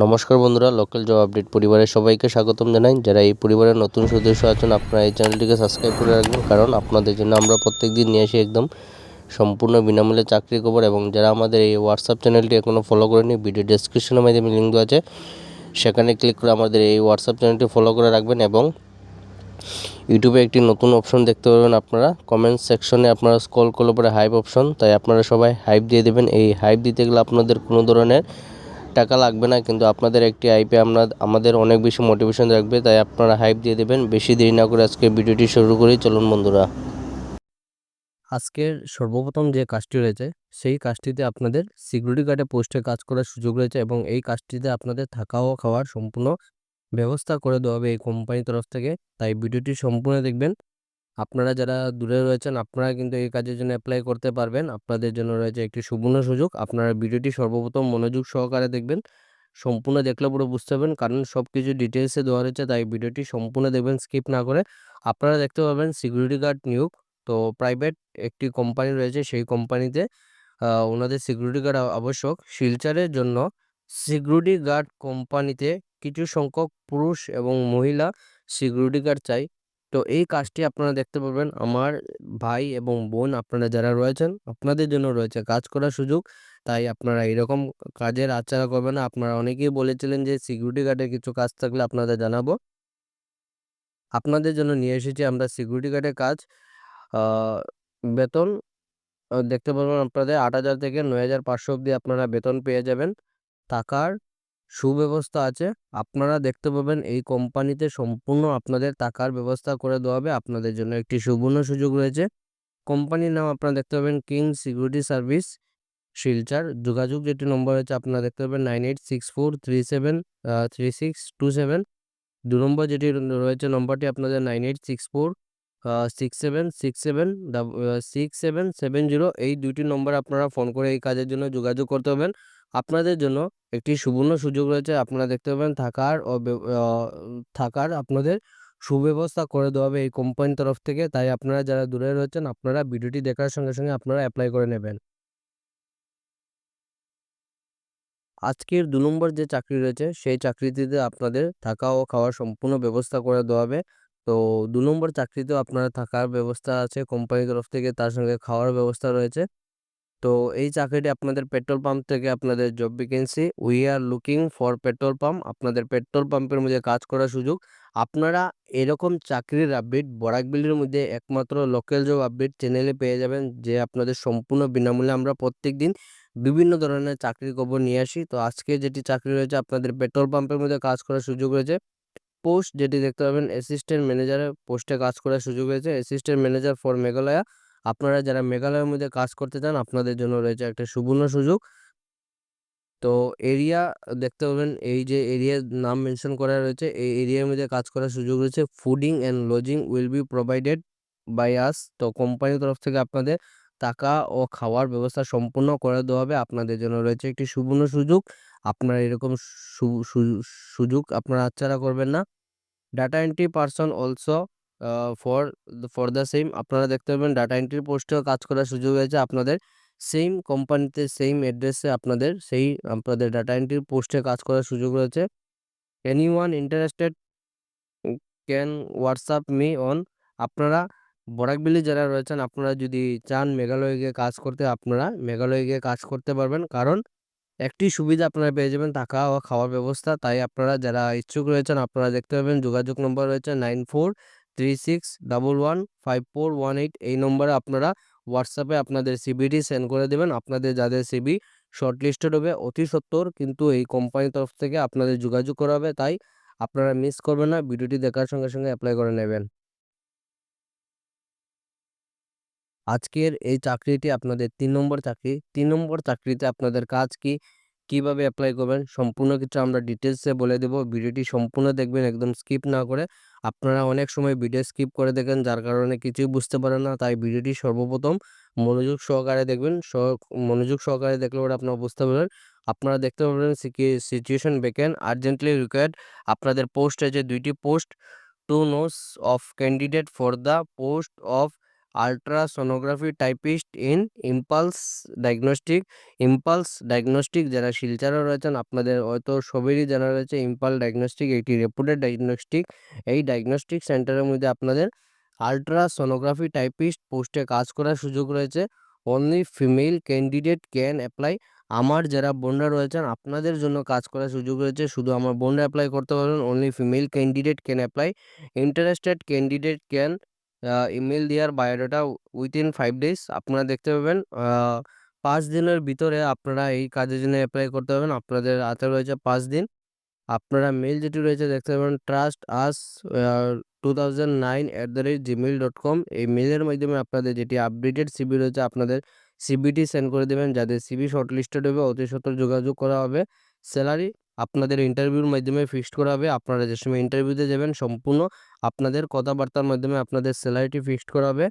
নমস্কার বন্ধুরা local job update পরিবারের সবাইকে স্বাগতম জানাই। যারা এই পরিবারের নতুন সদস্য আছেন, আপনারা এই চ্যানেলটিকে সাবস্ক্রাইব করে রাখবেন, কারণ আপনাদের জন্য আমরা প্রত্যেক দিন নিয়ে আসি একদম সম্পূর্ণ বিনামূল্যে চাকরি খবর। এবং যারা আমাদের এই হোয়াটসঅ্যাপ চ্যানেলটি এখনও ফলো করেনি ভিডিও ডেসক্রিপশনের মাধ্যমে লিঙ্ক দেওয়া আছে। সেখানে ক্লিক করে আমাদের এই হোয়াটসঅ্যাপ চ্যানেলটি ফলো করে রাখবেন এবং ইউটিউবে একটি নতুন অপশন দেখতে পাবেন আপনারা। কমেন্ট সেকশনে আপনারা স্ক্রল করলে পরে হাইপ অপশন তাই আপনারা সবাই হাইপ দিয়ে দেবেন। এই হাইপ দিতে গেলে আপনাদের কোনো ধরনের টাকা লাগবে না, কিন্তু আপনাদের একটি আইপে আমরা, আমাদের অনেক বেশি মোটিভেশন রাখবে তাই আপনারা হাইপ দিয়ে দেবেন। বেশি দেরি না করে আজকে ভিডিওটি শুরু করি, চলুন বন্ধুরা। আজকের সর্বপ্রথম যে কাজটি রয়েছে, সেই কাজটিতে আপনাদের সিকিউরিটি গার্ডে পোস্টে কাজ করার সুযোগ রয়েছে এবং এই কাজটিতে আপনাদের থাকা ও খাওয়ার সম্পূর্ণ ব্যবস্থা করে দেওয়া হবে এই কোম্পানির তরফ থেকে। তাই ভিডিওটি সম্পূর্ণ দেখবেন। আপনারা যারা দূরে রয়েছেন, আপনারা কিন্তু এই কাজের জন্য অ্যাপ্লাই করতে পারবেন। আপনাদের জন্য রয়েছে একটি সুবর্ণ সুযোগ। আপনারা ভিডিওটি সর্বপ্রথম মনোযোগ সহকারে দেখবেন, সম্পূর্ণ দেখলে পুরো বুঝতে পারবেন। কারণ সব কিছু ডিটেলসে দেওয়া রয়েছে, তাই ভিডিওটি সম্পূর্ণ দেখবেন স্কিপ না করে। আপনারা দেখতে পাবেন সিকিউরিটি গার্ড নিয়োগ। তো প্রাইভেট একটি কোম্পানি রয়েছে, সেই কোম্পানিতে ওনাদের সিকিউরিটি গার্ড আবশ্যক। শিলচারের জন্য সিকিউরিটি গার্ড কোম্পানিতে কিছু সংখ্যক পুরুষ এবং মহিলা সিকিউরিটি গার্ড চাই। তো এই কাজটি আপনারা দেখতে পাবেন আমার ভাই এবং বোন আপনারা যারা রয়েছেন, আপনাদের জন্য রয়েছে। কাজ করার সুযোগ, তাই আপনারা এরকম কাজের আচারা করবেন না। আপনারা অনেকেই বলেছিলেন যে, সিকিউরিটি গার্ডের কিছু কাজ থাকলে আপনাদের জানাব। আপনাদের জন্য নিয়ে এসেছি আমরা সিকিউরিটি গার্ডের কাজ। বেতন দেখতে পারবেন আপনাদের আট হাজার থেকে নয় হাজার পাঁচশো অব্দি আপনারা বেতন পেয়ে যাবেন। থাকার সুব্যবস্থা আছে। আপনারা দেখতে পাবেন এই কোম্পানিতে সম্পূর্ণ আপনাদের টাকার ব্যবস্থা করে দেওয়া হবে। আপনাদের জন্য একটি সুবর্ণ সুযোগ রয়েছে। কোম্পানির নাম আপনারা দেখতে পাবেন কিং সিকিউরিটি সার্ভিস শিলচার। যোগাযোগ যেটি নম্বর হচ্ছে আপনারা দেখতে পাবেন nine eight six four three seven three six two seven. দু নম্বর যেটি রয়েছে নম্বরটি আপনাদের nine eight six four six seven six seven six seven seven zero. এই দুইটি নম্বর আপনারা ফোন করে এই কাজের জন্য যোগাযোগ করতে পারবেন। আপনাদের জন্য একটি সুবর্ণ সুযোগ রয়েছে। আপনারা দেখতে পাবেন থাকার ও থাকার আপনাদের সুব্যবস্থা করে দেওয়া হবে এই কোম্পানির তরফ থেকে। তাই আপনারা যারা দূরে রয়েছেন, আপনারা ভিডিওটি দেখার সঙ্গে সঙ্গে আপনারা অ্যাপ্লাই করে নেবেন। আজকের দু নম্বর যে চাকরি রয়েছে, সেই চাকরিটিতে আপনাদের থাকা ও খাওয়ার সম্পূর্ণ ব্যবস্থা করে দেওয়া হবে। তো দু নম্বর চাকরিতেও আপনারা থাকার ব্যবস্থা আছে কোম্পানির তরফ থেকে, তার সঙ্গে খাওয়ার ব্যবস্থা রয়েছে। তো এই চাকরিটি আপনাদের পেট্রোল পাম্প থেকে আপনাদের job vacancy we are looking for petrol pump আপনাদের পেট্রোল পাম্পের মধ্যে কাজ করার সুযোগ। আপনারা এরকম চাকরির আপডেট বরাকবিলির মধ্যে একমাত্র লোকাল জব আপডেট চ্যানেলে পেয়ে যাবেন, যে আপনাদের সম্পূর্ণ বিনামূল্যে আমরা প্রত্যেক দিন বিভিন্ন ধরনের চাকরির খবর নিয়ে আসি। তো আজকে যেটি চাকরি রয়েছে, আপনাদের পেট্রোল পাম্পের মধ্যে কাজ করার সুযোগ রয়েছে। পোস্ট যেটি দেখতে পাবেন অ্যাসিস্ট্যান্ট ম্যানেজারের পোস্টে কাজ করার সুযোগ রয়েছে। অ্যাসিস্ট্যান্ট ম্যানেজার ফর মেঘালয়া আপনারা যারা মেঘালয়ের মধ্যে কাজ করতে চান, আপনাদের জন্য রয়েছে একটা সুবর্ণ সুযোগ। তো এরিয়া, দেখতে পাবেন এই যে এরিয়ার নাম মেনশন করা রয়েছে, এই এরিয়ার মধ্যে কাজ করার সুযোগ রয়েছে। Fooding and lodging will be provided by us. তো কোম্পানির তরফ থেকে আপনাদের টাকা ও খাওয়ার ব্যবস্থা সম্পূর্ণ করে দেওয়া হবে। আপনাদের জন্য রয়েছে একটি সুবর্ণ সুযোগ। আপনারা এরকম সুযোগ আপনারা হাতছাড়া করবেন না। Data entry person also for for the same আপনারা দেখতে পাবেন ডাটা এন্ট্রি পোস্টেও কাজ করার সুযোগ হয়েছে আপনাদের সেম কোম্পানিতে সেম অ্যাড্রেসে আপনাদের সেই আপনাদের ডাটা এন্ট্রি পোস্টে কাজ করার সুযোগ রয়েছে। Anyone interested can WhatsApp me on আপনারা বরাকবিলি যারা রয়েছেন, আপনারা যদি চান মেঘালয়ে গিয়ে কাজ করতে, আপনারা মেঘালয়ে গিয়ে কাজ করতে পারবেন। কারণ একটি সুবিধা আপনারা পেয়ে যাবেন থাকা ও খাওয়ার ব্যবস্থা। তাই আপনারা যারা ইচ্ছুক রয়েছেন, আপনারা দেখতে পাবেন, যোগাযোগ নম্বর রয়েছে nine four three six double one five four one eight এই নম্বরে আপনারা হোয়াটসঅ্যাপে আপনাদের সিবিটি সেন্ড করে দেবেন। আপনাদের যাদের সিবি শর্টলিস্টেড হবে, অতি সত্তর, কিন্তু এই কোম্পানির তরফ থেকে আপনাদের যোগাযোগ করা হবে, তাই আপনারা মিস করবেন না, ভিডিওটি দেখার সঙ্গে সঙ্গে অ্যাপ্লাই করে নেবেন। আজকের এই চাকরিটি আপনাদের তিন নম্বর চাকরি। তিন নম্বর চাকরিতে আপনাদের কাজ কি? কীভাবে অ্যাপ্লাই করবেন, সম্পূর্ণ কিছু আমরা ডিটেলসে বলে দেব। ভিডিওটি সম্পূর্ণ দেখবেন, একদম স্কিপ না করে। আপনারা অনেক সময় ভিডিও স্কিপ করে দেখেন, যার কারণে কিছুই বুঝতে পারেন না। তাই ভিডিওটি সর্বপ্রথম মনোযোগ সহকারে দেখবেন। মনোযোগ সহকারে দেখলে ওরা আপনারা বুঝতে পারবেন আপনারা দেখতে পাবেন সিচুয়েশন বেকেন আর্জেন্টলি রিকোয়ার্ড আপনাদের পোস্ট আছে দুইটি post two nos of candidate for the post of ultrasonography typist in Impulse diagnostic Impulse diagnostic যারা শিলচরে রয়েছেন, আপনাদের হয়তো সবেরই জানা রয়েছে ইম্পাল ডায়াগনস্টিক একটি রেপুটেড ডায়াগনস্টিক এই ডায়াগনস্টিক সেন্টারের মধ্যে আপনাদের আল্ট্রাসোনোগ্রাফি টাইপিস্ট পোস্টে কাজ করার সুযোগ রয়েছে। Only female candidate can apply আমার যারা বোনরা রয়েছেন, আপনাদের জন্য কাজ করার সুযোগ রয়েছে। শুধু আমার বোনরা অ্যাপ্লাই করতে পারবেন only female candidate can apply interested candidate can email দেওয়ার বায়োডাটা উইথিন ফাইভ ডেজ আপনারা দেখতে পাবেন। পাঁচ দিনের ভিতরে আপনারা এই কাজের জন্য অ্যাপ্লাই করতে পারবেন। আপনাদের হাতে রয়েছে পাঁচ দিন। আপনারা মেল যেটি রয়েছে দেখতে পাবেন trust us two thousand nine at the rate Gmail dot com এই মেলের মাধ্যমে আপনাদের যেটি আপডেটেড সিবি রয়েছে, আপনাদের সিবিটি সেন্ড করে দেবেন। যাদের সিবি শর্টলিস্টেড হবে, অতি সত্তর যোগাযোগ করা হবে। স্যালারি আপনাদের ইন্টারভিউর মাধ্যমে ফিক্সড করা হবে আপনারা যে সময় ইন্টারভিউতে যাবেন, সম্পূর্ণ আপনাদের কথাবার্তার মাধ্যমে আপনাদের স্যালারিটি ফিক্সড করা হবে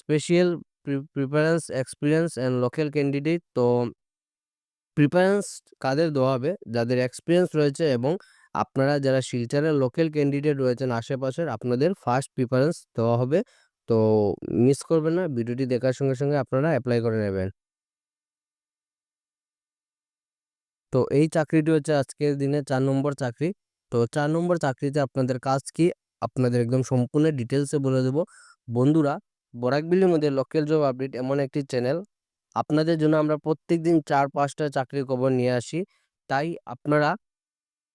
special preference experience and local candidate তো প্রিফারেন্স কাদের দেওয়া হবে যাদের এক্সপিরিয়েন্স রয়েছে এবং আপনারা যারা শিলচরের লোকাল ক্যান্ডিডেট রয়েছেন আশেপাশের, আপনাদের ফার্স্ট প্রিফারেন্স দেওয়া হবে। তো মিস করবেন না, ভিডিওটি দেখার সঙ্গে সঙ্গে আপনারা অ্যাপ্লাই করে নেবেন। তো এই চাকরিটি হচ্ছে আজকের দিনে চার নম্বর চাকরি। তো চার নম্বর চাকরিতে আপনাদের কাজ কি? আপনাদের একদম সম্পূর্ণ ডিটেলসে বলে দেবো। বন্ধুরা বরাকবিলির মধ্যে লোকাল জব আপডেট এমন একটি চ্যানেল আপনাদের জন্য আমরা প্রত্যেক দিন চার পাঁচটা চাকরির খবর নিয়ে আসি। তাই আপনারা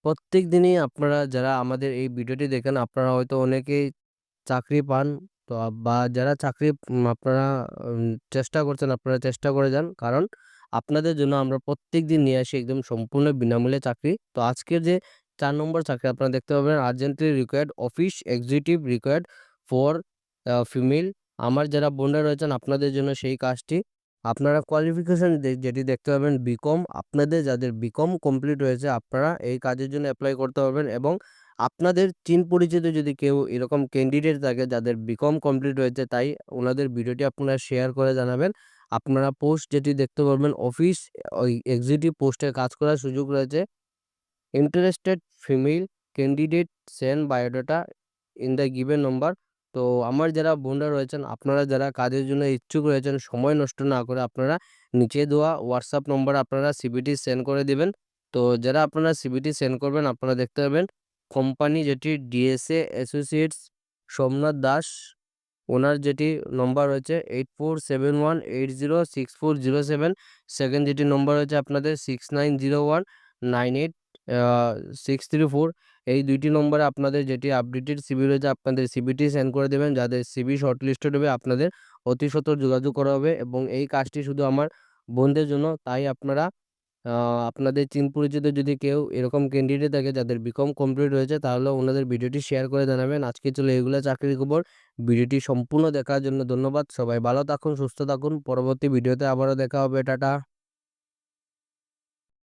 প্রত্যেক দিনই আপনারা যারা আমাদের এই ভিডিওটি দেখেন, আপনারা হয়তো অনেকেই চাকরি পান। তো বা যারা চাকরি আপনারা চেষ্টা করছেন, আপনারা চেষ্টা করে যান। কারণ আপনাদের জন্য আমরা প্রত্যেক দিন নিয়ে আসি একদম সম্পূর্ণ বিনামূল্যে চাকরি। তো আজকের যে চার নম্বর চাকরি আপনারা দেখতে পাবেন urgently required office executive required for female আমার যারা বোনরা রয়েছেন, আপনাদের জন্য সেই কাজটি। আপনারা কোয়ালিফিকেশান যেটি দেখতে পাবেন বিকম আপনাদের যাদের বিকম কমপ্লিট হয়েছে, আপনারা এই কাজের জন্য অ্যাপ্লাই করতে পারবেন এবং আপনাদের চিন পরিচিত যদি কেউ এরকম ক্যান্ডিডেট থাকে, যাদের বিকম কমপ্লিট হয়েছে, তাই ওনাদের ভিডিওটি আপনারা শেয়ার করে জানাবেন। আপনারা পোস্ট যেটি দেখতে পারবেন অফিস ওই এক্সিকিউটিভ পোস্টে কাজ করার সুযোগ রয়েছে। Interested female candidate send biodata in the given number তো আমার যারা বোনরা রয়েছেন, আপনারা যারা কাজের জন্য ইচ্ছুক রয়েছেন, সময় নষ্ট না করে আপনারা নিচে দেওয়া হোয়াটসঅ্যাপ নম্বর আপনারা সিবিটি সেন্ড করে দেবেন। তো যারা আপনারা সিবিটি সেন্ড করবেন, আপনারা দেখতে পাবেন কোম্পানি যেটি DSA associates Somnath Das owner যেটি নম্বর রয়েছে eight four seven one eight zero six four zero seven second যেটি নম্বর রয়েছে আপনাদের six nine zero one nine eight six three four এই দুইটি নম্বরে আপনাদের যেটি আপডেটেড সিবি রয়েছে আপনাদের সিবিটি সেন্ড করে দেবেন, যাদের সিবি শর্টলিস্টেড হবে আপনাদের অতি সত্তর যোগাযোগ করা হবে এবং এই কাজটি শুধু আমার বোনদের জন্য, তাই আপনারা আপনাদের চিন পরিচিত যদি কেউ এরকম ক্যান্ডিডেট থাকে যাদের বিকম কমপ্লিট হয়েছে, তাহলে ওনাদের ভিডিওটি শেয়ার করে জানাবেন। আজকে চলে এগুলো চাকরির খবর। ভিডিওটি সম্পূর্ণ দেখার জন্য ধন্যবাদ। সবাই ভালো থাকুন, সুস্থ থাকুন। পরবর্তী ভিডিওতে আবারও দেখা হবে। টাটা।